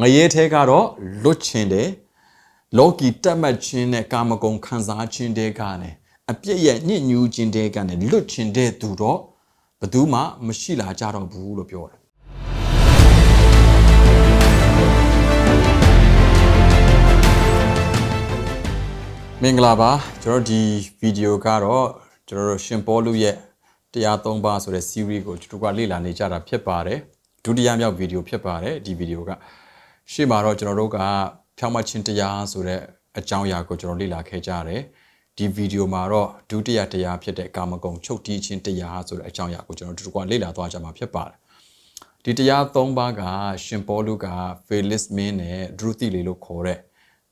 ငရဲထဲကတော့လွတ်ချင်တယ်လောကီတက်မှတ်ခြင်းနဲ့ကာမဂုဏ်ခံစားခြင်းတွေကနေအပြစ်ရဲ့ညစ်ညူးခြင်းတွေကနေလွတ်ချင်တဲ့သူတော့ဘယ်သူမှမရှိလာကြတော့ဘူးလို့ပြောတယ်မင်္ဂလာပါကျွန်တော်တို့ဒီဗီဒီယိုကတော့ကျွန်တော်တို့ရှင်ပေါလုရဲ့တရား၃ပါးဆိုတဲ့ series ကိုကျွန်တော်ကလေ့လာနေကြတာဖြစ်ပါတယ်ဒုတိယမြောက်ဗီဒီယိုဖြစ်ပါတယ်ဒီဗီဒီယိုက ရှေ့မှာတော့ကျွန်တော်တို့ကဖြောင်းမချင်းတရားဆိုတဲ့အကြောင်းအရာကိုကျွန်တော်လေ့လာခဲ့ကြတယ်ဒီဗီဒီယိုမှာတော့ဒုတိယတရားဖြစ်တဲ့ကာမဂုဏ်ချုပ်တီးခြင်းတရားဆိုတဲ့အကြောင်းအရာကိုကျွန်တော်တို့ကလေ့လာသွားကြမှာဖြစ်ပါတယ်ဒီတရား၃ပါးကရှင်ပေါလုက Felix Min နဲ့ Druthi လေလို့ခေါ်တဲ့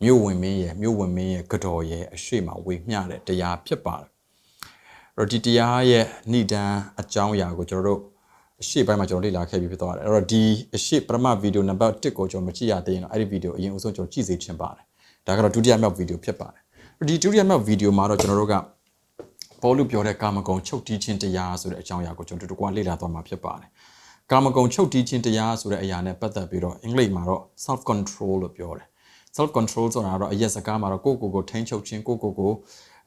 မြို့ဝင်မင်းရဲ့မြို့ဝင်မင်းရဲ့ကတော်ရဲ့အရှိမဝေမျှတဲ့တရားဖြစ်ပါတယ်။အဲ့တော့ဒီတရားရဲ့ဏိဒံအကြောင်းအရာကိုကျွန်တော်တို့ အရှိပိုင်းမှာကျွန်တော်လေ့လာခဲ့ပြီးဖြစ်သွားတယ်။အဲ့တော့ဒီအရှိပထမဗီဒီယိုနံပါတ်1ကိုကျွန်တော်မကြည့်ရသေးရင်တော့အဲ့ဒီဗီဒီယိုအရင်အဆုံးကျွန်တော်ကြည့်စေချင်ပါတယ်။ဒါကတော့ဒုတိယမြောက်ဗီဒီယိုဖြစ်ပါတယ်။ဒီဒုတိယမြောက်ဗီဒီယိုမှာတော့ကျွန်တော်တို့ကပေါ်လူပြောတဲ့ကာမဂုဏ်ချုပ်တီးခြင်းတရားဆိုတဲ့အကြောင်းအရာကိုကျွန်တော်တို့ကလေ့လာသွားမှာဖြစ်ပါတယ်။ကာမဂုဏ်ချုပ်တီးခြင်းတရားဆိုတဲ့အရာနဲ့ပတ်သက်ပြီးတော့အင်္ဂလိပ်မှာတော့ self control လို့ပြောတယ်။ self control ဆိုတာကတော့အရက်စကားမှာတော့ကိုယ့်ကိုယ်ကိုထိန်းချုပ်ခြင်းကိုယ့်ကိုယ်ကို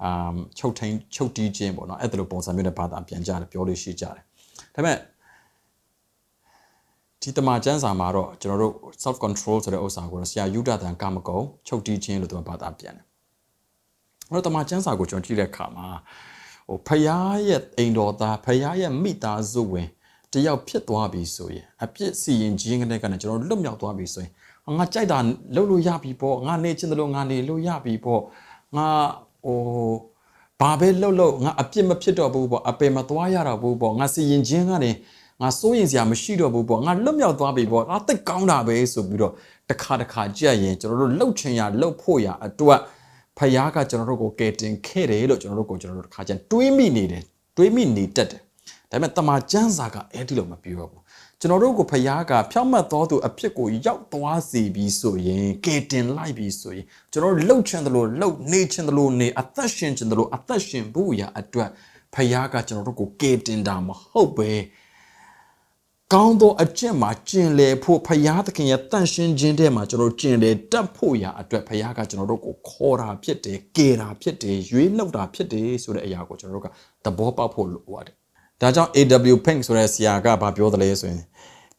အမ်ချုပ်ထိန်းချုပ်တီးခြင်းပေါ့နော်အဲ့ဒါလိုပုံစံမျိုးနဲ့ဘာသာပြန်ကြတယ်ပြောလို့ရှိကြတယ်ဒါပေမဲ့ ဒီတမန်ကျမ်းစာမှာတော့ကျွန်တော်တို့ self control ဆိုတဲ့ဥစ္စာကိုတော့ဆရာယူဒတန်ကာမဂုဏ်ချုပ်တီးခြင်းလို့သူကဘာသာပြန်တယ်အဲ့တော့တမန်ကျမ်းစာကိုကျွန်တော်ကြည့်တဲ့အခါမှာဟိုဖယားရဲ့အိမ်တော်သားဖယားရဲ့မိသားစုဝင်တယောက်ဖြစ်သွားပြီဆိုရင်အပြစ်စီရင်ခြင်းကနေကနေကျွန်တော်လွတ်မြောက်သွားပြီဆိုရင်ငါကြိုက်တာလုပ်လို့ရပြီပေါ့ငါနေချင်းတယ်လို့ငါနေလို့ရပြီပေါ့ငါဟိုဘာပဲလှုပ်လှုပ်ငါအပြစ်မဖြစ်တော့ဘူးပေါ့အပယ်မသွားရတော့ဘူးပေါ့ငါစီရင်ခြင်းကနေ ငါစိုးရင်စရာမရှိတော့ဘူးပေါ့ငါလွတ်မြောက်သွားပြီပေါ့ငါသိတ်ကောင်းတာပဲဆိုပြီးတော့တစ်ခါတစ်ခါကြက်ရင်ကျွန်တော်တို့လှုပ်ချင်ရလှုပ်ဖို့ရအတွက်ဖယားကကျွန်တော်တို့ကိုကယ်တင်ခဲ့တယ်လို့ကျွန်တော်တို့ကိုကျွန်တော်တို့တစ်ခါကျရင်တွေးမိနေတယ်တွေးမိနေတတ်တယ်ဒါပေမဲ့တမန်ကျမ်းစာကအဲ့ဒီလိုမပြောဘူးကျွန်တော်တို့ကိုဖယားကဖြောင့်မတ်တော်သူအဖြစ်ကိုရောက်သွားစေပြီးဆိုရင်ကယ်တင်လိုက်ပြီးဆိုရင်ကျွန်တော်တို့လှုပ်ချင်တယ်လို့လှုပ်နေချင်တယ်လို့နေအသက်ရှင်ချင်တယ်လို့အသက်ရှင်ဖို့ရာအတွက်ဖယားကကျွန်တော်တို့ကိုကယ်တင်တာမဟုတ်ပဲ ကောင်းသောအကျင့်မှာကျင်လည်ဖို့ဖယားသခင်ရဲ့တန်ရှင်းခြင်းတဲ့မှာကျွန်တော်တို့ကျင်လည်တတ်ဖို့ရာအတွက်ဖယားကကျွန်တော်တို့ကိုခေါ်တာဖြစ်တယ်ကယ်တာဖြစ်တယ်ရွေးနှုတ်တာဖြစ်တယ်ဆိုတဲ့အရာကိုကျွန်တော်တို့ကသဘောပေါက်ဖို့လိုပါတယ်ဒါကြောင့် AW Pink ဆိုတဲ့ဆရာကဘာပြောသလဲဆိုရင်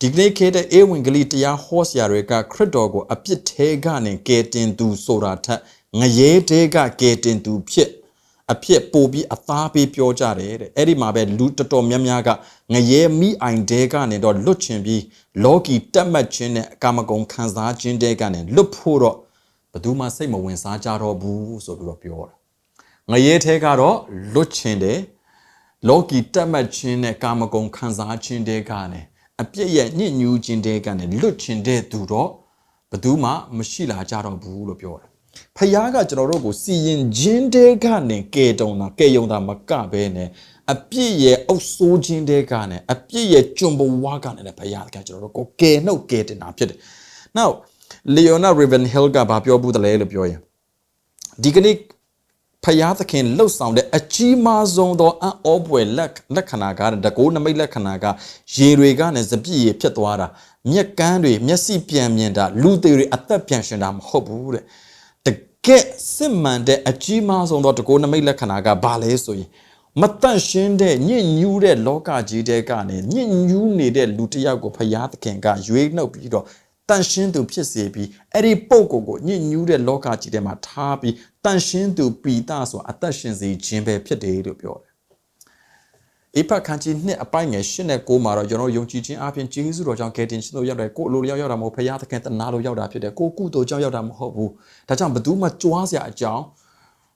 ဒီကနေ့ခေတ်တဲ့အေဝင်ကလေးတရားဟောဆရာတွေကခရစ်တော်ကိုအပြစ်သေးကနေကယ်တင်သူဆိုတာထက်ငရဲတဲကကယ်တင်သူဖြစ် အဖြစ်ပို့ပြီးအသားပေးပြောကြတယ်တဲ့အဲ့ဒီမှာပဲလူတော်တော်များများကငရဲမိအိုင်တဲကနေတော့လွတ်ချင်ပြီးလောကီတက်မှတ်ခြင်းနဲ့ကာမဂုဏ်ခံစားခြင်းတဲကနေလွတ်ဖို့တော့ဘယ်သူမှစိတ်မဝင်စားကြတော့ဘူးဆိုပြီးတော့ပြောတာငရဲထဲကတော့လွတ်ချင်တယ်လောကီတက်မှတ်ခြင်းနဲ့ကာမဂုဏ်ခံစားခြင်းတဲကနေအပြစ်ရဲ့ညစ်ညူးခြင်းတဲကနေလွတ်ချင်တဲ့သူတော့ဘယ်သူမှမရှိလာကြတော့ဘူးလို့ပြောတယ် ဖယားကကျွန်တော်တို့ကိုစီရင်ခြင်းတဲကနေကဲတုံတာကဲယုံတာမကဘဲနဲ့အပြစ်ရဲ့အုပ်ဆိုးခြင်းတဲကနေအပြစ်ရဲ့ကျွန်ဘဝကနေလည်းဖယားကကျွန်တော်တို့ကိုကဲနှုတ်ကဲတင်တာဖြစ်တယ်။ Now Leona Ravenhill ကဘာပြောဘူးတလဲလို့ပြောရင်ဒီကနေ့ဖယားသခင်လှုပ်ဆောင်တဲ့အကြီးမားဆုံးသောအံ့ဩပွေလက်လက္ခဏာကတကောနမိတ်လက္ခဏာကရေတွေကနေစပြည့်ရဖြစ်သွားတာမျက်ကန်းတွေမျက်စိပြန်မြင်တာလူသေးတွေအသက်ပြန်ရှင်တာမဟုတ်ဘူးတဲ့တ ကယ်စစ်မှန်တဲ့အကြီးမားဆုံးသောတကောနမိတ်လက္ခဏာကဘာလဲဆိုရင်မတန့်ရှင်းတဲ့ညစ်ညူးတဲ့လောကကြီးတဲ့ကနေညစ်ညူးနေတဲ့လူတစ်ယောက်ကိုဖယားသခင်ကရွေးနှုတ်ပြီးတော့တန်ရှင်းသူဖြစ်စေပြီးအဲ့ဒီပုံကိုကိုညစ်ညူးတဲ့လောကကြီးထဲမှာထားပြီးတန်ရှင်းသူပီတာဆိုအသက်ရှင်စေခြင်းပဲဖြစ်တယ်လို့ပြောတယ်။ အေဖခန်းကြီးနှစ်အပိုင်းငယ်၈နဲ့၉မှာတော့ကျွန်တော်ယုံကြည်ခြင်းအပြင်ဂျေဇုတော်ကြောင့်ကယ်တင်ရှင်တို့ရောက်တယ်ကိုအလိုလျောက်ရောက်တာမဟုတ်ဖခင်သခင်တနာလို့ရောက်တာဖြစ်တယ်ကိုကုသိုလ်ကြောင့်ရောက်တာမဟုတ်ဘူး။ဒါကြောင့်ဘယ်သူမှကြွားစရာအကြောင်း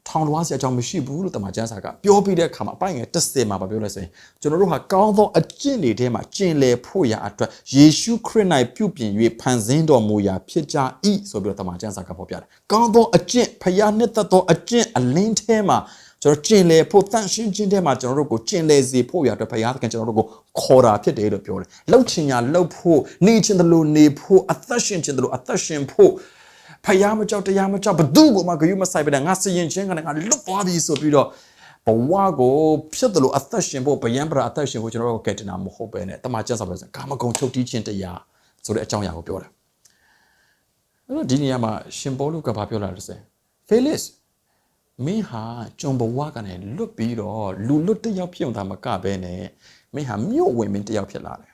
ထောင်လွှားစရာအကြောင်းမရှိဘူးလို့တမန်ကျမ်းစာကပြောပြီးတဲ့အခါမှာအပိုင်ငယ်30မှာပြောလဲဆိုရင်ကျွန်တော်တို့ဟာကောင်းသောအကျင့်တွေထဲမှာကျင်လည်ဖို့ရာအတွက်ယေရှုခရစ်၌ပြုပြင်၍ဖန်ဆင်းတော်မူရာဖြစ်ကြ၏ဆိုပြီးတော့တမန်ကျမ်းစာကဖော်ပြတယ်။ကောင်းသောအကျင့်ဖျားနှစ်သက်သောအကျင့်အလင်းထဲမှာ ကျွန်တော်ကျင်လည်ဖို့တန်ရှင်းခြင်းထဲမှာကျွန်တော်တို့ကိုကျင်လည်စေဖို့ရာအတွက်ဖျားသခင်ကျွန်တော်တို့ကိုခေါ်တာဖြစ်တယ်လို့ပြောတယ်။လှုပ်ချင်ညာလှုပ်ဖို့နေချင်တယ်လို့နေဖို့အသက်ရှင်ချင်တယ်လို့အသက်ရှင်ဖို့ဖယားမကြောက်တရားမကြောက်ဘသူ့ကိုမှဂယုမဆိုင်ပဲငါစရင်ချင်းကလည်းငါလွတ်သွားပြီဆိုပြီးတော့ဘဝကိုဖြစ်တယ်လို့အသက်ရှင်ဖို့ဗယံပရာအသက်ရှင်ဖို့ကျွန်တော်တို့ကဲတင်တာမဟုတ်ပဲနဲ့တမန်ကျက်စာပဲဆိုကာမဂုဏ်ချုပ်တီးခြင်းတရားဆိုတဲ့အကြောင်းအရာကိုပြောတာအဲ့တော့ဒီနေရာမှာရှင်ပေါလုကဘာပြောလာလဲဆိုရင် Felix မင်းဟာဂျွန်ဘဝကနေလွတ်ပြီးတော့လူလွတ်တစ်ယောက်ဖြစ်အောင်ဒါမကပဲနဲ့မင်းဟာမြို့ဝင်မင်းတစ်ယောက်ဖြစ်လာတယ်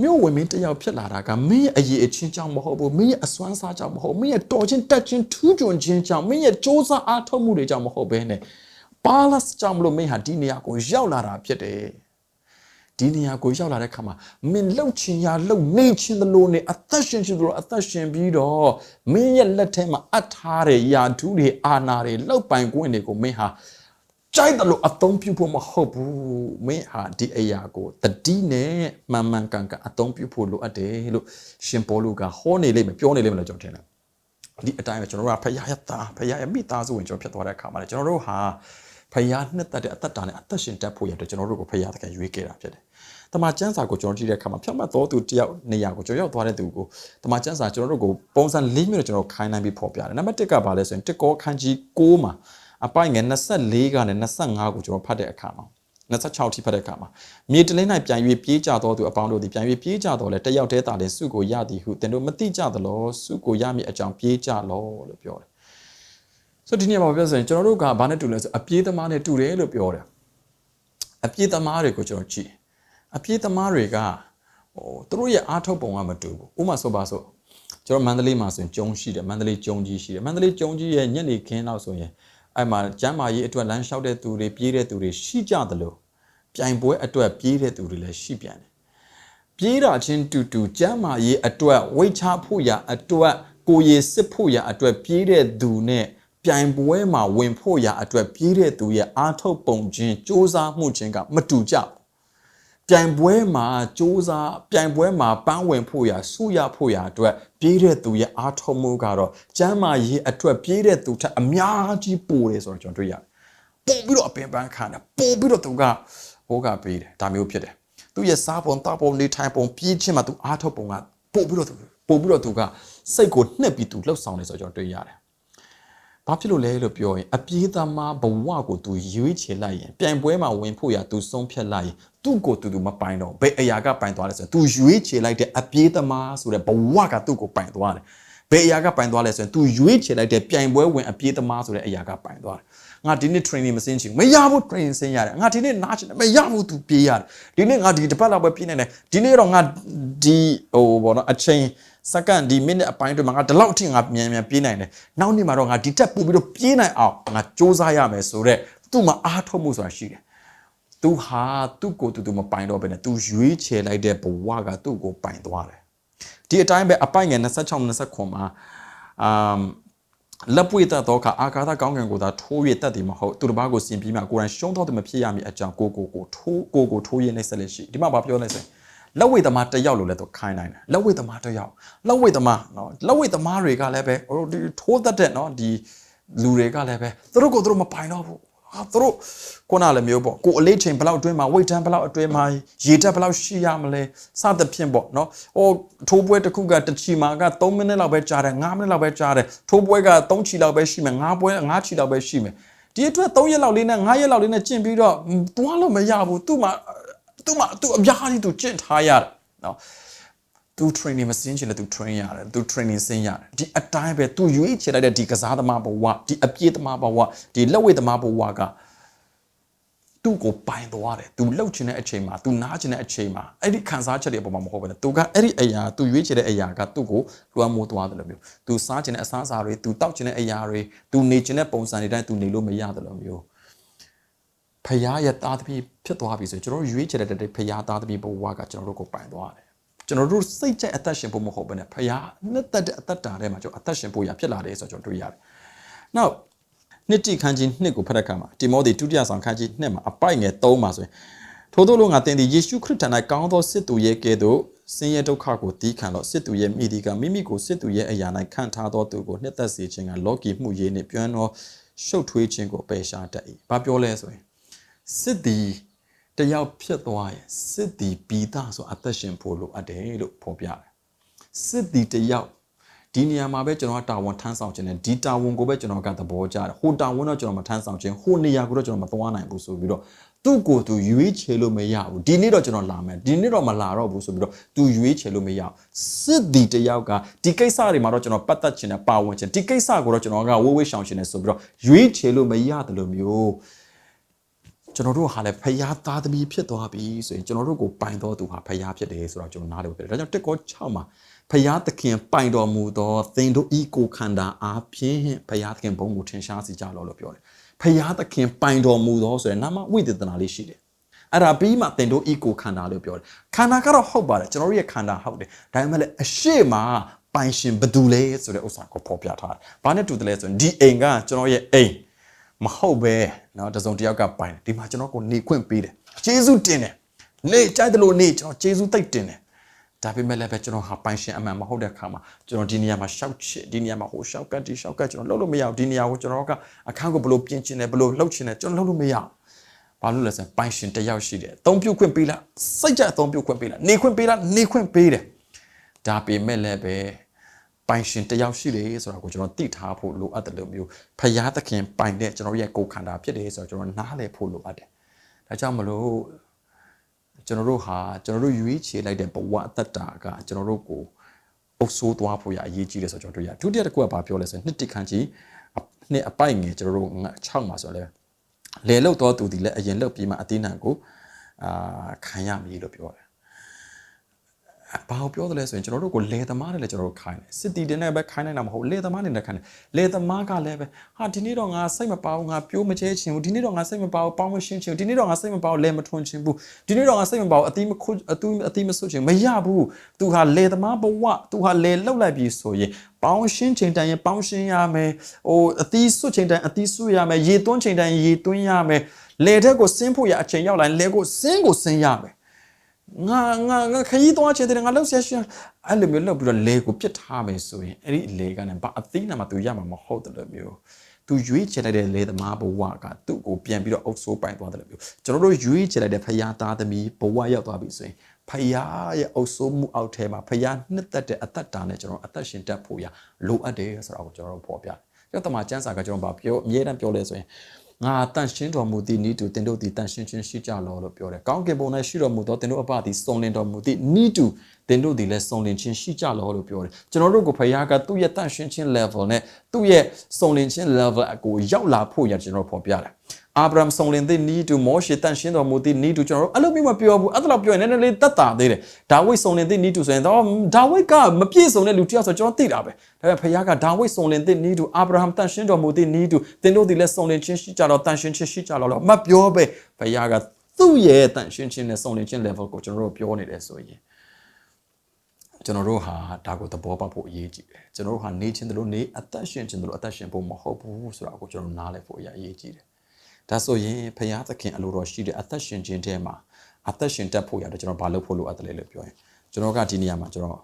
မြို့ဝင်မင်းတစ်ယောက်ဖြစ်လာတာကမင်းရဲ့အရေးအချင်းကြောင့်မဟုတ်ဘူးမင်းရဲ့အစွမ်းစားကြောင့်မဟုတ်မင်းရဲ့တော်ချင်းတက်ချင်းထူးချွန်ခြင်းကြောင့်မင်းရဲ့စ조사အားထုတ်မှုတွေကြောင့်မဟုတ်ဘဲနဲ့ပါလတ်ကြောင့်မလို့မင်းဟာဒီနေရာကိုရောက်လာတာဖြစ်တယ် ဒီနေရာကိုရောက်လာတဲ့ခါမှာမင်းလှုပ်ချင်ရလှုပ်နေချင်သလိုနဲ့အသက်ရှင်ချင်သလိုအသက်ရှင်ပြီးတော့မင်းရဲ့လက်ထဲမှာအပ်ထားတဲ့ယာဒူးတွေအာနာတွေလှုပ်ပိုင်ခွင့်တွေကိုမင်းဟာကြိုက်တယ်လို့အသုံးပြုဖို့မဟုတ်ဘူးမင်းဟာဒီအရာကိုတတိနဲ့မှန်မှန်ကန်ကန်အသုံးပြုဖို့လိုအပ်တယ်လို့ရှင်ပေါလုကဟောနေလိမ့်မယ်ပြောနေလိမ့်မယ်လို့ကျွန်တော်ထင်တယ်ဒီအတိုင်းပဲကျွန်တော်တို့ကဖယားရတာဖယားရမိသားစုဝင်ကျွန်တော်ဖြစ်သွားတဲ့အခါမှာလေကျွန်တော်တို့ဟာ ဖယားနှစ်သက်တဲ့အသက်တာနဲ့အသက်ရှင်တတ်ဖို့ရတဲ့ကျွန်တော်တို့ကိုဖယားတကယ်ရွေးခဲ့တာဖြစ်တယ်။တမန်ကျမ်းစာကိုကျွန်တော်ကြည့်တဲ့အခါမှာဖြတ်မှတ်တော်သူတယောက်နေရာကိုကျွန်တော်ရောက်သွားတဲ့သူကိုတမန်ကျမ်းစာကျွန်တော်တို့ကိုပုံစံ၄မျိုးနဲ့ကျွန်တော်ခိုင်းနိုင်ပြီးဖော်ပြတယ်။နံပါတ်၁ကဘာလဲဆိုရင်တစ်ကောခန်းကြီး6မှာအပိုင်ငယ်24ကနေ25ကိုကျွန်တော်ဖတ်တဲ့အခါမှာ26ထိဖတ်တဲ့အခါမှာမြေတလင်း၌ပြန်၍ပြေးကြတော်သူအပေါင်းတို့သည်ပြန်၍ပြေးကြတော်လဲတယောက်တည်းတာလည်းစုကိုရသည်ဟုသင်တို့မသိကြသလောစုကိုရမည်အကြောင်းပြေးကြလောလို့ပြောတယ် ဆိုဒီနေ့မှာပြောဆိုရင်ကျွန်တော်တို့ကဘာနဲ့တူလဲဆိုအပြေးသမားနဲ့တူတယ်လို့ပြောတယ်အပြေးသမားတွေကိုကျွန်တော်ကြည့်အပြေးသမားတွေကဟိုသူတို့ရဲ့အားထုတ်ပုံကမတူဘူးဥပမာဆိုပါဆိုကျွန်တော်မန္တလေးမှာဆိုရင်ကျုံရှိတယ်မန္တလေးကျုံကြီးရှိတယ်မန္တလေးကျုံကြီးရဲ့ညနေခင်းတော့ဆိုရင်အဲ့မှာကျမ်းမာရေးအတွက်လမ်းလျှောက်တဲ့သူတွေပြေးတဲ့သူတွေရှိကြသလိုပြိုင်ပွဲအတွက်ပြေးတဲ့သူတွေလည်းရှိပြန်တယ်ပြေးတာချင်းတူတူကျမ်းမာရေးအတွက်ဝိတ်ချဖို့ရအတွက်ကိုရည်စစ်ဖို့ရအတွက်ပြေးတဲ့သူနဲ့ ပြိုင်ပွဲမှာဝင်ဖို့ရအတွက်ပြေးတဲ့သူရဲ့အားထုတ်ပုံချင်းစ조사မှုချင်းကမတူကြဘူးပြိုင်ပွဲမှာစ조사ပြိုင်ပွဲမှာပန်းဝင်ဖို့ရဆုရဖို့ရအတွက်ပြေးတဲ့သူရဲ့အားထုတ်မှုကတော့ကျမ်းမာရေးအတွက်ပြေးတဲ့သူထက်အများကြီးပိုတယ်ဆိုတော့ကျွန်တော်တွေ့ရတယ်ပို့ပြီးတော့အပင်ပန်းခံတယ်ပို့ပြီးတော့သူကဟိုးကပေးတယ်ဒါမျိုးဖြစ်တယ်သူရဲ့စားပုံတောက်ပုံနေထိုင်ပုံပြေးချင်းမှာသူအားထုတ်ပုံကပို့ပြီးတော့သူပို့ပြီးတော့သူကစိတ်ကိုနှက်ပြီးသူလှုပ်ဆောင်နေဆိုတော့ကျွန်တော်တွေ့ရတယ် ဘာဖြစ်လို့လဲလို့ပြောရင်အပြေးသမားဘဝကိုသူရွေးချယ်လိုက်ရင်ပြိုင်ပွဲမှာဝင်ဖို့ရသူဆုံးဖြတ်လိုက်ရင်သူ့ကိုသူသူမပိုင်တော့ဘယ်အရာကပိုင်သွားလဲဆိုရင်သူရွေးချယ်လိုက်တဲ့အပြေးသမားဆိုတဲ့ဘဝကသူ့ကိုပိုင်သွားတယ်ဘယ်အရာကပိုင်သွားလဲဆိုရင်သူရွေးချယ်လိုက်တဲ့ပြိုင်ပွဲဝင်အပြေးသမားဆိုတဲ့အရာကပိုင်သွားတယ်ငါဒီနေ့ training မစင်းချင်မရဘူး training ဆင်းရတယ်ငါဒီနေ့နားချင်တယ်မရဘူးသူပြေးရတယ်ဒီနေ့ငါဒီတစ်ပတ်လောက်ပဲပြေးနေတယ်ဒီနေ့တော့ငါဒီဟိုဘောနော်အချိန် စက္ကန့်ဒီမိနစ်အပိုင်းတွေမှာငါဒီလောက်အထိငါမြန်မြန်ပြေးနိုင်တယ်နောက်နေ့မှာတော့ငါဒီတက်ပို့ပြီးတော့ပြေးနိုင်အောင်ငါစူးစမ်းရမယ်ဆိုတော့သူ့မှာအားထုတ်မှုဆိုတာရှိတယ်သူဟာသူ့ကိုသူသူမပိုင်တော့ဘဲနဲ့သူရွေးချယ်လိုက်တဲ့ဘဝကသူ့ကိုပိုင်သွားတယ်ဒီအတိုင်းပဲအပိုင်ငယ်26 29မှာအမ်လက်ပွေတတ်သောအခါအာကာသကောင်းကင်ကိုသာထိုး၍တတ်သည်မဟုတ်သူတစ်ပါးကိုစင်ပြီးမှကိုယ်တိုင်ရှုံးတော့တယ်မဖြစ်ရမည်အကြောင်းကိုကိုကိုထိုးကိုကိုထိုးရင်းနေဆက်လက်ရှိဒီမှာဘာပြောလဲဆိုရင် လက်ဝိသမားတစ်ယောက်လို့လည်းသူခိုင်းနိုင်တယ်လက်ဝိသမားတစ်ယောက်လက်ဝိသမားနော်လက်ဝိသမားတွေကလည်းပဲဟိုဒီထိုးတတ်တဲ့နော်ဒီလူတွေကလည်းပဲသူတို့ကိုသူတို့မပိုင်တော့ဘူးဟာသူတို့ခုနလည်းမျိုးပေါ့ကိုအလေးချိန်ဘယ်လောက်အတွင်းမှာဝိတ်တန်းဘယ်လောက်အတွင်းမှာရေတက်ဘယ်လောက်ရှိရမလဲစသဖြင့်ပေါ့နော်ဟိုထိုးပွဲတစ်ခုကတချီမာက3မိနစ်လောက်ပဲကြာတယ်5မိနစ်လောက်ပဲကြာတယ်ထိုးပွဲက3ချီလောက်ပဲရှိမယ်5ပွဲ5ချီလောက်ပဲရှိမယ်ဒီအတွက်3ရက်လောက်လေးနဲ့5ရက်လောက်လေးနဲ့ကျင့်ပြီးတော့သွားလို့မရဘူးသူ့မှာ သူ့မှာသူအများကြီးသူကျင့်ထားရတယ်နော်သူ training မစင်းချင်တယ်သူ train ရတယ်သူ training စင်းရတယ်ဒီအတိုင်းပဲသူရွေးချယ်လိုက်တဲ့ဒီကစားသမားဘဝဒီအပြည့်သမားဘဝဒီလက်ဝဲသမားဘဝကသူ့ကိုပိုင်သွားတယ်သူလှုပ်ချင်တဲ့အချိန်မှာသူနားချင်တဲ့အချိန်မှာအဲ့ဒီခံစားချက်တွေအပေါ်မှာမဟုတ်ဘဲသူကအဲ့ဒီအရာသူရွေးချယ်တဲ့အရာကသူ့ကိုလွှမ်းမိုးသွားတယ်လို့မျိုးသူစားချင်တဲ့အစားအစာတွေသူတောက်ချင်တဲ့အရာတွေသူနေချင်တဲ့ပုံစံတွေတိုင်းသူနေလို့မရတယ်လို့မျိုး ဖရားရဲ့သားသမီးဖြစ်သွားပြီဆိုကျွန်တော်တို့ရွေးချယ်တဲ့ဖရားသားသမီးဘဝကကျွန်တော်တို့ကိုပိုင်သွားတယ်ကျွန်တော်တို့စိတ်ကြိုက်အသက်ရှင်ဖို့မဟုတ်ဘဲနဲ့ဖရားနှစ်သက်တဲ့အသက်တာထဲမှာကျွန်တော်အသက်ရှင်ဖို့ရဖြစ်လာတယ်ဆိုတော့ကျွန်တော်တွေ့ရတယ်။ Now နှစ်တိခန်းကြီးနှစ်ကိုဖတ်တဲ့အခါမှာတိမောသေဒုတိယဆောင်ခန်းကြီးနှစ်မှာအပိုက်ငယ်3မှာဆိုရင်ထို့သောလူငါတင်သည်ယေရှုခရစ်ထံ၌ကောင်းသောစစ်သူရဲ့ကဲ့သို့ဆင်းရဲဒုက္ခကိုတီးခံတော့စစ်သူရဲ့မိဒီကမိမိကိုစစ်သူရဲ့အရာ၌ခံထားသောသူကိုနှစ်သက်စေခြင်းကလောကီမှုရေးနှင့်ပြောင်းသောရှုပ်ထွေးခြင်းကိုပယ်ရှားတတ်၏။ဘာပြောလဲဆိုရင် စစ်သည်တယောက်ဖြစ်သွားရင်စစ်သည်ပြီးသားဆိုအသက်ရှင်ဖို့လိုအပ်တယ်လို့ဖော်ပြတယ်စစ်သည်တယောက်ဒီနေရာမှာပဲကျွန်တော်ကတာဝန်ထမ်းဆောင်ခြင်းနဲ့ဒီတာဝန်ကိုပဲကျွန်တော်ကသဘောကျတယ်ဟိုတာဝန်တော့ကျွန်တော်မထမ်းဆောင်ခြင်းဟိုနေရာကိုတော့ကျွန်တော်မသွားနိုင်ဘူးဆိုပြီးတော့သူ့ကိုသူရွေးချယ်လို့မရဘူးဒီနေ့တော့ကျွန်တော်လာမယ်ဒီနေ့တော့မလာတော့ဘူးဆိုပြီးတော့သူရွေးချယ်လို့မရဘူးစစ်ဒီတယောက်ကဒီကိစ္စတွေမှာတော့ကျွန်တော်ပတ်သက်ချင်တယ်ပါဝင်ချင်ဒီကိစ္စကိုတော့ကျွန်တော်ကဝေးဝေးရှောင်ချင်တယ်ဆိုပြီးတော့ရွေးချယ်လို့မရတယ်လို့မျိုး ကျွန်တော်တို့ဟာလည်းဖျားသားသမီးဖြစ်သွားပြီဆိုရင်ကျွန်တော်တို့ကိုပိုင်တော်သူဟာဖျားဖြစ်တယ်ဆိုတော့ကျွန်တော်နားလည်ဖြစ်တယ်ဒါကြောင့်တက်ကော6မှာဖျားသခင်ပိုင်တော်မူသောသင်တို့ဤကိုခန္ဓာအားဖြင့်ဖျားသခင်ဘုံကိုထင်ရှားစေကြလောလို့ပြောတယ်ဖျားသခင်ပိုင်တော်မူသောဆိုရင်နာမဝိသေသနာလေးရှိတယ်အဲ့ဒါပြီးမှသင်တို့ဤကိုခန္ဓာလို့ပြောတယ်ခန္ဓာကတော့ဟုတ်ပါတယ်ကျွန်တော်တို့ရဲ့ခန္ဓာဟုတ်တယ်ဒါပေမဲ့လည်းအရှိမပိုင်ရှင်ဘယ်သူလဲဆိုတဲ့ဥစ္စာကိုဖော်ပြထားတယ်ဘာနဲ့တူတယ်လဲဆိုရင်ဒီအိမ်ကကျွန်တော်ရဲ့အိမ် မဟုတ်ပဲเนาะတစုံတစ်ယောက်ကပိုင်တယ်ဒီမှာကျွန်တော်ကိုနေခွင့်ပေးတယ်ဂျေဇုတင်တယ်နေကြိုက်တယ်လို့နေကျွန်တော်ဂျေဇုသိပ်တင်တယ်ဒါပေမဲ့လည်းပဲကျွန်တော်ဟာပိုင်ရှင်အမှန်မဟုတ်တဲ့ခါမှာကျွန်တော်ဒီနေရာမှာရှောက်ချစ်ဒီနေရာမှာဟိုရှောက်ကတ်ဒီရှောက်ကတ်ကျွန်တော်လှုပ်လို့မရဘူးဒီနေရာကိုကျွန်တော်ကအခန်းကိုဘယ်လိုပြင်ချင်တယ်ဘယ်လိုလှုပ်ချင်တယ်ကျွန်တော်လှုပ်လို့မရဘူးဘာလို့လဲဆိုရင်ပိုင်ရှင်တစ်ယောက်ရှိတယ်အသုံးပြုခွင့်ပေးလားစိတ်ကြအသုံးပြုခွင့်ပေးလားနေခွင့်ပေးလားနေခွင့်ပေးတယ်ဒါပေမဲ့လည်းပဲ ပိုင်ရှင်တယောက်ရှိတယ်ဆိုတာကိုကျွန်တော်သိထားဖို့လိုအပ်တယ်လို့မျိုးဖရာသခင်ပိုင်တဲ့ကျွန်တော်ရဲ့ကိုယ်ခန္ဓာဖြစ်တယ်ဆိုတော့ကျွန်တော်နားလည်ဖို့လိုအပ်တယ်ဒါကြောင့်မလို့ကျွန်တော်တို့ဟာကျွန်တော်တို့ရွေးချယ်လိုက်တဲ့ဘဝအသက်တာကကျွန်တော်တို့ကိုအုပ်ဆိုးသွားဖို့ရအရေးကြီးတယ်ဆိုတော့ကျွန်တော်တို့ရဒုတိယတစ်ခုကဘာပြောလဲဆိုရင်နှစ်တိခန်းကြီးနှစ်အပိုက်ငယ်ကျွန်တော်တို့6မှာဆိုတော့လေလေလောက်တော့သူဒီလည်းအရင်လောက်ပြီးမှအသေးနံကိုအာခံရမည်လို့ပြောတယ် ဘာကိုပြောတယ်လဲဆိုရင်ကျွန်တော်တို့ကိုလေသမားတွေလည်းကျွန်တော်တို့ခိုင်းတယ်စစ်တီတင်နဲ့ပဲခိုင်းနိုင်တာမဟုတ်လေသမားတွေလည်းခိုင်းတယ်လေသမားကလည်းပဲဟာဒီနေ့တော့ငါစိတ်မပါဘူးငါပြိုးမချဲချင်ဘူးဒီနေ့တော့ငါစိတ်မပါဘူးပေါင်းမရှင်းချင်ဘူးဒီနေ့တော့ငါစိတ်မပါဘူးလဲမထွန်းချင်ဘူးဒီနေ့တော့ငါစိတ်မပါဘူးအတိမခုအတူအတိမဆွချင်မရဘူးသူဟာလေသမားဘဝသူဟာလေလောက်လိုက်ပြီဆိုရင်ပေါင်းရှင်းချိန်တိုင်းရင်ပေါင်းရှင်းရမယ်ဟိုအသီးဆွချိန်တိုင်းအသီးဆွရမယ်ရေသွန်းချိန်တိုင်းရေသွင်းရမယ်လေထက်ကိုဆင်းဖို့ရအချိန်ရောက်လာရင်လေကိုဆင်းကိုဆင်းရမယ် ငါငါငါခရီးသွားချင်တယ်ငါလှုပ်ရှားရှာအဲ့လိုမျိုးလှုပ်ပြီးတော့လေကိုပြစ်ထားမယ်ဆိုရင်အဲ့ဒီလေကလည်းဘာအသိနာမှသူရမှာမဟုတ်တယ်လို့မျိုးသူရွေးချယ်လိုက်တဲ့လေသမားဘဝကသူ့ကိုပြန်ပြီးတော့အုပ်ဆိုးပိုင်သွားတယ်လို့မျိုးကျွန်တော်တို့ရွေးချယ်လိုက်တဲ့ဖရာသားသမီးဘဝရောက်သွားပြီဆိုရင်ဖရာရဲ့အုပ်ဆိုးမှုအောက်ထဲမှာဖရာနှစ်သက်တဲ့အသက်တာနဲ့ကျွန်တော်အသက်ရှင်တတ်ဖို့ရလိုအပ်တယ်ဆိုတာကိုကျွန်တော်တို့ဖော်ပြတယ်ကျွန်တော်တမန်ကျမ်းစာကကျွန်တော်ပြောအမြဲတမ်းပြောလဲဆိုရင် ငါတန်ရှင်းတော်မူသည့်ဤသူတင်တို့သည်တန်ရှင်းခြင်းရှိကြလောလို့ပြောတယ်။ကောင်းကင်ဘုံ၌ရှိတော်မူသောတင်တို့အပသည်စုံလင်တော်မူသည့်ဤသူတင်တို့သည်လည်းစုံလင်ခြင်းရှိကြလောလို့ပြောတယ်။ကျွန်တော်တို့ကိုဖခင်ကသူ့ရဲ့တန်ရှင်းခြင်း level နဲ့သူ့ရဲ့စုံလင်ခြင်း level အကိုရောက်လာဖို့ရကျွန်တော်ဖော်ပြတယ်။ အာဗြဟံစုံလင်သည့်ဤသူမောရှေတန်ရှင်းတော်မူသည့်ဤသူကျွန်တော်တို့အဲ့လိုမျိုးမပြောဘူးအဲ့ဒါတော့ပြောရင်နည်းနည်းလေးတက်တာသေးတယ်။ဒါဝိတ်စုံလင်သည့်ဤသူဆိုရင်တော့ဒါဝိတ်ကမပြည့်စုံတဲ့လူတစ်ယောက်ဆိုကျွန်တော်သိတာပဲ။ဒါပေမဲ့ဖခင်ကဒါဝိတ်စုံလင်သည့်ဤသူအာဗြဟံတန်ရှင်းတော်မူသည့်ဤသူတင်တို့သည်လည်းစုံလင်ခြင်းရှိကြတော့တန်ရှင်းခြင်းရှိကြတော့မပြောပဲဖခင်ကသူ့ရဲ့တန်ရှင်းခြင်းနဲ့စုံလင်ခြင်း level ကိုကျွန်တော်တို့ပြောနေတယ်ဆိုရင်ကျွန်တော်တို့ဟာဒါကိုသဘောပေါက်ဖို့အရေးကြီးတယ်ကျွန်တော်တို့ဟာနေခြင်းတို့နေအသက်ရှင်ခြင်းတို့အသက်ရှင်ဖို့မဟုတ်ဘူးဆိုတာကိုကျွန်တော်နားလည်ဖို့အရေးကြီးတယ် ဒါဆိုရင်ဖခင်သခင်အလိုတော်ရှိတဲ့အသက်ရှင်ခြင်းထဲမှာအသက်ရှင်တတ်ဖို့ရတယ်ကျွန်တော်ဘာလုပ်ဖို့လိုအပ်တယ်လဲလို့ပြောရင်ကျွန်တော်ကဒီနေရာမှာကျွန်တော်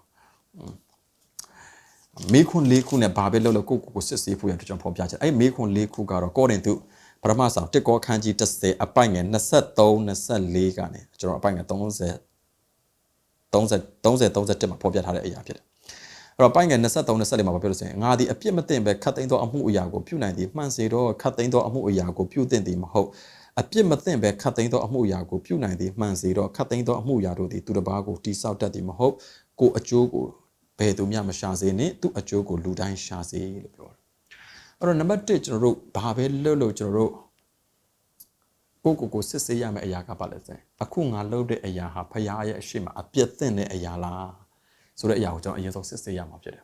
မေခွန်း၄ခုနဲ့ဘာပဲလုပ်လို့ကိုကိုကိုစစ်ဆေးဖို့ရကျွန်တော်ဖော်ပြချင်အဲ့မေခွန်း၄ခုကတော့ကောရင်သူပထမဆောင်တစ်ကောခန်းကြီး30အပိုင်ငယ်23 24ကနေကျွန်တော်အပိုင်ငယ်30 30 30 31မှာဖော်ပြထားတဲ့အရာဖြစ်တယ်အဲ့ တော့ပိုင်ငယ်23 24မှာပြောလို့ဆိုရင်ငါဒီအပြစ်မသိပဲခတ်သိမ်းသောအမှုအရာကိုပြုနိုင်သည်မှန်စေတော့ခတ်သိမ်းသောအမှုအရာကိုပြုသင့်သည်မဟုတ်အပြစ်မသိပဲခတ်သိမ်းသောအမှုအရာကိုပြုနိုင်သည်မှန်စေတော့ခတ်သိမ်းသောအမှုအရာတို့သည်သူတစ်ပါးကိုတိဆောက်တတ်သည်မဟုတ်ကိုအကျိုးကိုဘယ်သူမှမရှာစေနဲ့သူ့အကျိုးကိုလူတိုင်းရှာစေလို့ပြောတယ်အဲ့တော့နံပါတ်1ကျွန်တော်တို့ဘာပဲလုပ်လို့ကျွန်တော်တို့ကိုကိုကိုစစ်ဆေးရမယ့်အရာကပါလဲဆိုရင်အခုငါလုပ်တဲ့အရာဟာဖရားရဲ့အရှိမအပြစ်သင့်တဲ့အရာလား ဆိုတဲ့အရာကိုကျွန်တော်အရင်ဆုံးစစ်ဆေးရမှာဖြစ်တယ်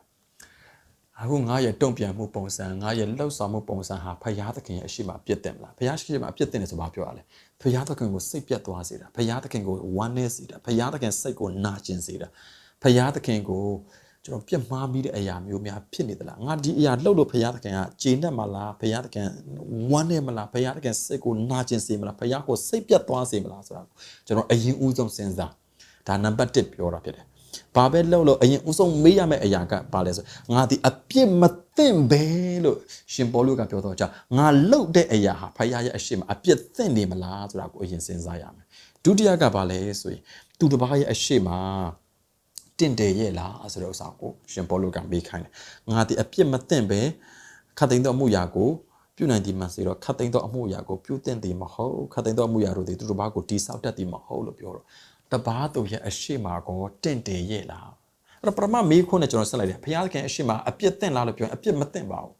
အခုငါရဲ့တုံ့ပြန်မှုပုံစံငါရဲ့လှုပ်ဆောင်မှုပုံစံဟာဖရားသခင်ရဲ့အရှိမအပြစ်သင့်မလားဖရားရှိမှအပြစ်သင့်တယ်ဆိုဘာပြောရလဲဖရားသခင်ကိုစိတ်ပြတ်သွားစေတာဖရားသခင်ကိုဝမ်းနည်းစေတာဖရားသခင်စိတ်ကိုနာကျင်စေတာဖရားသခင်ကိုကျွန်တော်ပြတ်မှားပြီးတဲ့အရာမျိုးများဖြစ်နေသလားငါဒီအရာလှုပ်လို့ဘုရားသခင်ကကျေနပ်မလားဘုရားသခင်ဝမ်းနေမလားဘုရားသခင်စိတ်ကိုနာကျင်စေမလားဘုရားကိုစိတ်ပြတ်သွားစေမလားဆိုတာကျွန်တော်အရင်ဦးဆုံးစဉ်းစားဒါနံပါတ်1ပြောတာဖြစ်တယ် ဘာပဲလှုပ်လို့အရင်ဦးဆုံးမေးရမယ့်အရာကဘာလဲဆိုငါဒီအပြစ်မသင့်ပဲလို့ရှင်ပေါလုကပြောတော့ကြာငါလှုပ်တဲ့အရာဟာဘုရားရဲ့အရှိမအပြစ်သင့်နေမလားဆိုတာကိုအရင်စဉ်းစားရမယ်ဒုတိယကဘာလဲဆိုရင်သူတစ်ပါးရဲ့အရှိမတင့်တယ်ရဲ့လားဆိုတဲ့ဥစ္စာကိုရှင်ပေါလုကမေးခိုင်းတယ်ငါဒီအပြစ်မသင့်ပဲခတ်သိမ်းသောအမှုရာကိုပြုနိုင်သည်မှန်စေတော့ခတ်သိမ်းသောအမှုအရာကိုပြုတင်သည်မဟုတ်ခတ်သိမ်းသောအမှုအရာတို့သည်သူတို့ဘာကိုတိဆောက်တတ်သည်မဟုတ်လို့ပြောတော့ တပားသူရဲ့အရှိမာကိုတင့်တယ်ရဲ့လားအဲ့တော့ပရမမေးခွန်းနဲ့ကျွန်တော်ဆက်လိုက်တယ်ဘုရားသခင်အရှိမာအပြစ်တင်လားလို့ပြောရင်အပြစ်မတင်ပါဘူး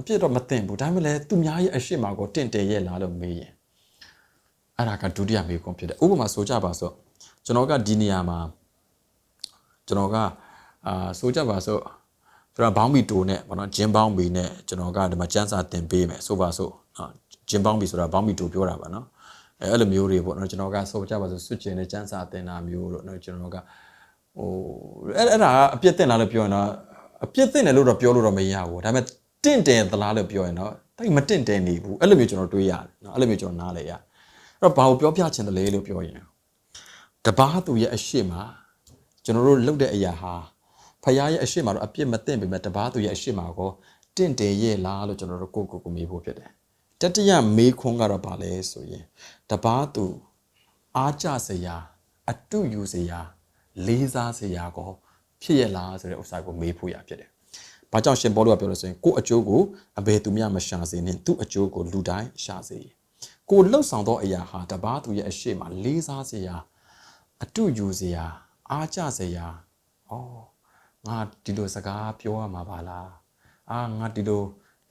အပြစ်တော့မတင်ဘူးဒါပေမဲ့လည်းသူများရဲ့အရှိမာကိုတင့်တယ်ရဲ့လားလို့မေးရင်အဲ့ဒါကဒုတိယမေးခွန်းဖြစ်တယ်ဥပမာဆိုကြပါစို့ကျွန်တော်ကဒီနေရာမှာကျွန်တော်ကအာဆိုကြပါစို့ကျွန်တော်ဘောင်းဘီတိုနဲ့ဘောနော်ဂျင်းဘောင်းဘီနဲ့ကျွန်တော်ကဒီမှာစန်းစာတင်ပေးမယ်ဆိုပါစို့နော်ဂျင်းဘောင်းဘီဆိုတာဘောင်းဘီတိုပြောတာပါနော် အဲအဲ့လိုမျိုးတွေပေါ့နော်ကျွန်တော်ကဆိုကြပါစို့စွတ်ကျင်နဲ့စန်းစာတင်တာမျိုးတော့နော်ကျွန်တော်ကဟိုအဲ့အဲ့ဒါကအပြစ်တင်လာလို့ပြောရင်တော့အပြစ်တင်တယ်လို့တော့ပြောလို့တော့မရဘူးဒါပေမဲ့တင့်တယ်သလားလို့ပြောရင်တော့တိတ်မတင့်တယ်နေဘူးအဲ့လိုမျိုးကျွန်တော်တွေးရတယ်နော်အဲ့လိုမျိုးကျွန်တော်နားလဲရအဲ့တော့ဘာကိုပြောပြချင်တယ်လဲလို့ပြောရင်တပားသူရဲ့အရှိမကျွန်တော်တို့လုပ်တဲ့အရာဟာဖခင်ရဲ့အရှိမတော့အပြစ်မတင်ပေမဲ့တပားသူရဲ့အရှိမကိုတင့်တယ်ရဲ့လားလို့ကျွန်တော်တို့ကိုကိုကိုမေးဖို့ဖြစ်တယ် တတိယမေးခွန်းကတော့ဘာလဲဆိုရင်တပားသူအားကြစရာ အတုယူစရာ လေးစားစရာကိုဖြစ်ရလားဆိုတဲ့ဥစ္စာကိုမေးဖို့ရဖြစ်တယ်။ဘာကြောင့်ရှင်ဘောလို့ပြောလို့ဆိုရင်ကိုအကျိုးကိုအဘယ်သူမျှမရှာစေနဲ့သူ့အကျိုးကိုလူတိုင်းရှာစေ။ကိုလှုပ်ဆောင်သောအရာဟာတပားသူရဲ့အရှိမလေးစားစရာအတုယူစရာ အားကြစရာဩငါဒီလိုစကားပြောရမှာပါလားအာငါဒီလို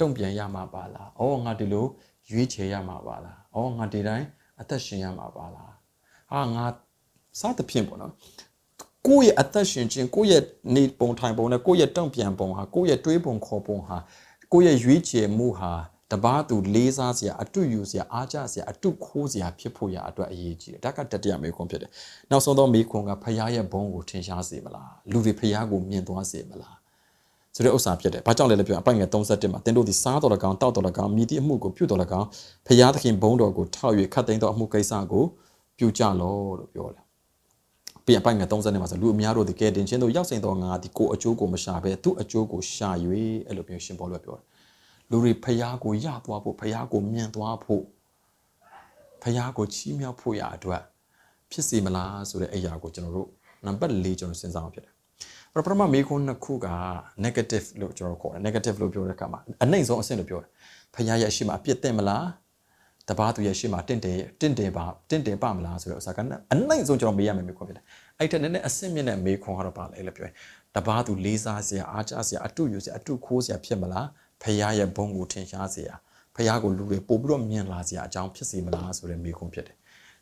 တုံ့ပြန်ရမှာပါလားဩငါဒီလိုရွေးချယ်ရမှာပါလားဩငါဒီတိုင်းအသက်ရှင်ရမှာပါလားအာငါစသဖြင့်ပေါ့နော်ကိုယ့်ရဲ့အသက်ရှင်ခြင်းကိုယ့်ရဲ့နေပုံထိုင်ပုံနဲ့ကိုယ့်ရဲ့တုံ့ပြန်ပုံဟာကိုယ့်ရဲ့တွေးပုံခေါ်ပုံဟာကိုယ့်ရဲ့ရွေးချယ်မှုဟာတပားသူလေးစားစရာအတုယူစရာအားကြစရာအတုခိုးစရာဖြစ်ဖို့ရအတွက်အရေးကြီးတယ်ဒါကတတိယမေခွန်းဖြစ်တယ်နောက်ဆုံးသောမေခွန်းကဖခင်ရဲ့ဘုန်းကိုထင်ရှားစေမလားလူတွေဖခင်ကိုမြင်သွားစေမလား ဆိုတဲ့ဥစ္စာဖြစ်တယ်ဘာကြောင့်လဲလဲပြောအပိုင်ငယ်31မှာသင်တို့ဒီစားတော်၎င်းတောက်တော်၎င်းမြည်သည့်အမှုကိုပြုတော်၎င်းဖခင်သခင်ဘုန်းတော်ကိုထောက်၍ခတ်သိမ်းသောအမှုကိစ္စကိုပြုကြလောလို့ပြောတယ်ပြန်အပိုင်ငယ်30နဲ့မှာဆိုလူအများတို့ဒီကဲတင်ချင်းတို့ရောက်ဆိုင်သောငါဒီကိုအကျိုးကိုမရှာဘဲသူ့အကျိုးကိုရှာ၍အဲ့လိုပြောရှင်ပေါ်လို့ပြောတယ်လူတွေဖျားကိုရသွားဖို့ဖျားကိုမြင်သွားဖို့ဖျားကိုချီးမြှောက်ဖို့ရအတွက်ဖြစ်စီမလားဆိုတဲ့အရာကိုကျွန်တော်တို့နံပါတ်၄ကျွန်တော်စဉ်းစားအောင်ဖြစ်တယ် ပရပရမမေခွန်းနှစ်ခုက negative လို့ကျွန်တော်ခေါ်တယ် negative လို့ပြောတဲ့အခါမှာအနှိမ့်ဆုံးအဆင့်လို့ပြောတယ်ဖျားရဲ့အရှိမအပြစ်တင်မလားတပားသူရဲ့ရှေ့မှာတင့်တယ်တင့်တယ်ပါတင့်တယ်ပါမလားဆိုတော့အစကအနှိမ့်ဆုံးကျွန်တော်မေးရမယ်မေးခွန်းဖြစ်တယ်အဲ့ထက်နည်းနည်းအဆင့်မြင့်တဲ့မေးခွန်းကတော့ပါလဲလို့ပြောရင်တပားသူလေးစားစရာအားကြစရာအတုယူစရာအတုခိုးစရာဖြစ်မလားဖះရဲ့ဘုံကိုထင်ရှားစရာဖះကိုလူတွေပို့ပြီးတော့မြင်လာစရာအကြောင်းဖြစ်စီမလားဆိုတဲ့မေးခွန်းဖြစ်တယ်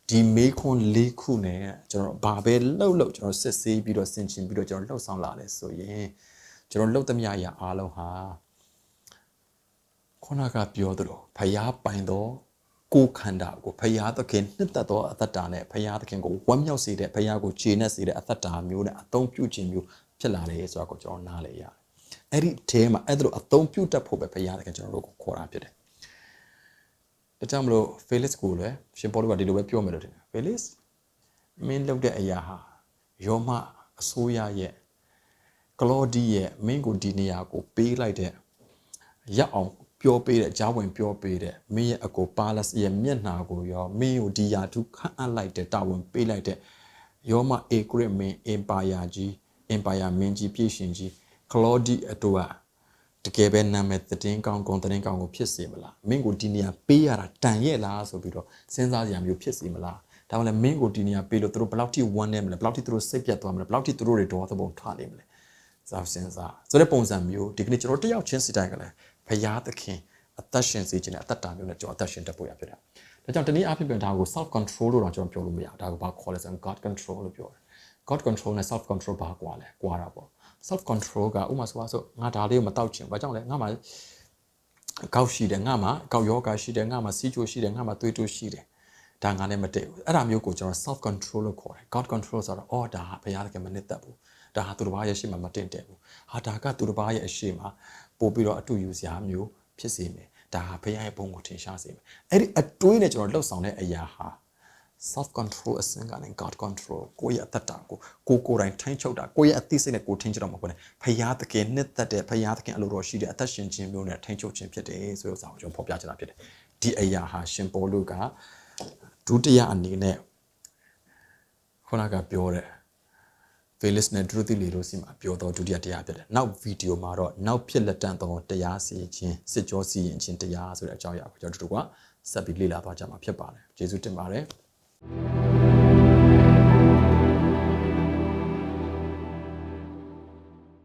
ဒီမေးခွန်း၄ခုနဲ့ကျွန်တော်ဘာပဲလှုပ်လှုပ်ကျွန်တော်စစ်ဆေးပြီးတော့ဆင်ခြင်ပြီးတော့ကျွန်တော်လှုပ်ဆောင်လာတယ်ဆိုရင်ကျွန်တော်လှုပ်သမျှရာအားလုံးဟာခုနကပြောသလိုဖះပိုင်တော့ကိုယ်ခန္ဓာကိုဖရာသခင်နှစ်သက်သောအသက်တာနဲ့ဖရာသခင်ကိုဝမ်းမြောက်စေတဲ့ဖရာကိုခြေနဲ့စေတဲ့အသက်တာမျိုးနဲ့အသုံးပြုခြင်းမျိုးဖြစ်လာတယ်ဆိုတာကိုကျွန်တော်နားလည်ရတယ်။အဲ့ဒီအဲမှာအဲ့ဒါလိုအသုံးပြုတတ်ဖို့ပဲဖရာသခင်ကျွန်တော်တို့ကိုခေါ်တာဖြစ်တယ်။ ဒါကြောင့်မလို့ Felix ကိုလည်းရှင်ပေါလုကဒီလိုပဲပြောမယ်လို့ထင်တယ်။ Felix မင်းလုပ်တဲ့အရာဟာယောမအစိုးရရဲ့ကလော်ဒီရဲ့မင်းကိုဒီနေရာကိုပေးလိုက်တဲ့ရက်အောင်ပြောပေးတဲ့ဂျားဝင်ပြောပေးတဲ့မင်းရဲ့အကိုပါလစ်ရဲ့မျက်နှာကိုရောမင်းကိုဒီယာထုခန့်အပ်လိုက်တဲ့တာဝန်ပေးလိုက်တဲ့ယောမအေဂရစ်မင်းအင်ပါယာကြီးအင်ပါယာမင်းကြီးပြည်ရှင်ကြီးကလော်ဒီအတူက တကယ်ပဲနာမည်သတင်းကောင်းကောင်းသတင်းကောင်းကိုဖြစ်စေမလားမင်းကိုဒီနေရာပေးရတာတန်ရဲ့လားဆိုပြီးတော့စဉ်းစားကြရမျိုးဖြစ်စေမလားဒါမှလည်းမင်းကိုဒီနေရာပေးလို့သူတို့ဘယ်လောက်ထိဝမ်းနေမလဲဘယ်လောက်ထိသူတို့စိတ်ပြတ်သွားမလဲဘယ်လောက်ထိသူတို့တွေဒေါသပုံထားနေမလဲစာစဉ်းစားဆိုတဲ့ပုံစံမျိုးဒီကနေ့ကျွန်တော်တယောက်ချင်းစီတိုင်းကလည်းဖရာသခင်အသက်ရှင်စေခြင်းနဲ့အသက်တာမျိုးနဲ့ကျွန်တော်အသက်ရှင်တတ်ဖို့ရဖြစ်တာ။ဒါကြောင့်တနည်းအားဖြင့်ဒါကို self control လို့တော့ကျွန်တော်ပြောလို့မရဘူး။ဒါကိုဘာခေါ်လဲဆိုရင် God control လို့ပြောတယ်။ God control နဲ့ self control ဘာကွာလဲ။ကွာတာပေါ့။ self control ကဥပမာဆိုပါဆိုငါဒါလေးကိုမတောက်ချင်ဘာကြောင့်လဲငါမှကောက်ရှိတယ်ငါမှကောက်ယောဂရှိတယ်ငါမှစီးချိုရှိတယ်ငါမှသွေးတိုးရှိတယ်။ဒါငါနဲ့မတည့်ဘူး။အဲ့ဒါမျိုးကိုကျွန်တော် self control လို့ခေါ်တယ်။ God control ဆိုတော့အော်ဒါဘုရားသခင်မနစ်သက်ဘူး။ဒါဟာသူတစ်ပါးရဲ့ရှေ့မှာမတင်တယ်ဘူး။ဟာဒါကသူတစ်ပါးရဲ့အရှိမှာပို့ပြီးတော့အတူယူစရာမျိုးဖြစ်စေမယ်ဒါဟာဘုရားရဲ့ဘုန်းကိုထင်ရှားစေမယ်အဲ့ဒီအတွေးနဲ့ကျွန်တော်လှုပ်ဆောင်တဲ့အရာဟာ self control အစင်ကနေ god control ကိုယ့်ရဲ့အသက်တာကိုကိုကိုယ်တိုင်ထိန်းချုပ်တာကိုယ့်ရဲ့အသိစိတ်နဲ့ကိုထိန်းချုပ်တော့မှာပေါ့လေဖရာသခင်နှစ်သက်တဲ့ဖရာသခင်အလိုတော်ရှိတဲ့အသက်ရှင်ခြင်းမျိုးနဲ့ထိန်းချုပ်ခြင်းဖြစ်တယ်ဆိုတဲ့ဥစ္စာကိုကျွန်တော်ဖော်ပြချင်တာဖြစ်တယ်ဒီအရာဟာရှင်ပေါလုကဒုတိယအနေနဲ့ခုနကပြောတဲ့ Felix နဲ့ဒုတိယလေးတို့စီမှာပြောတော့ဒုတိယတရားဖြစ်တယ်။နောက်ဗီဒီယိုမှာတော့နောက်ဖြစ်လက်တန့်သောတရားစီရင်ခြင်းစစ်ကြောစီရင်ခြင်းတရားဆိုတဲ့အကြောင်းအရာကိုကျွန်တော်တို့ကဆက်ပြီးလေ့လာသွားကြမှာဖြစ်ပါတယ်။ကျေးဇူးတင်ပါတယ်။ よし!